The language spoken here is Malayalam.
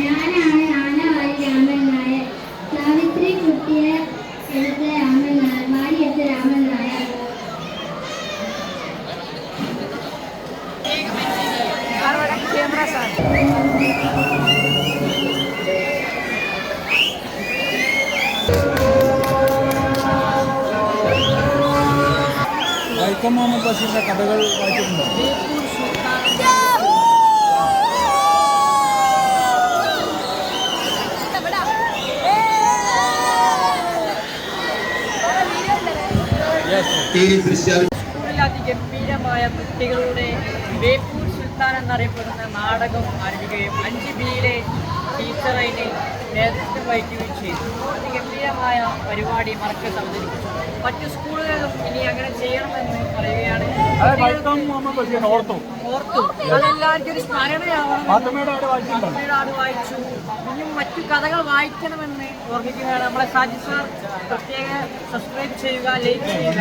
ഞാനാണ് ആനവായി രാമൻ നായർ സാവിത്രി കുട്ടിയെ എടുത്ത രാമൻ നായർ മാരിയെടുത്ത രാമൻ നായർ വൈക്കം മുഹമ്മദ് ബഷീറിന്റെ കഥകൾ വായിച്ചിട്ടുണ്ടോ? അതിഗംഭീരമായ കുട്ടികളുടെ ബേപ്പൂർ സുൽത്താൻ എന്നറിയപ്പെടുന്ന നാടകം ആരംഭിക്കുകയും അഞ്ച് ബിയിലെ ടീച്ചറിന് നേതൃത്വം വഹിക്കുകയും ചെയ്തു. അതിഗംഭീരമായ പരിപാടി മറക്കത്ത് അവതരിപ്പിച്ചു മറ്റു സ്കൂളുകളിലും ഇനി അങ്ങനെ ചെയ്യണമെന്ന് പറയുകയാണ് അത് വൈക്കം മുഹമ്മദ് ബഷീർ ഓർത്തു. അതെല്ലാവർക്കും ഒരു സ്മരണയാവണം ആട് വായിച്ചു ഇനിയും മറ്റു കഥകൾ വായിക്കണമെന്ന് ഓർമ്മിക്കുകയാണ് നമ്മളെ സാജി സാർ പ്രത്യേക സബ്സ്ക്രൈബ് ചെയ്യുക ലൈക്ക് ചെയ്യുക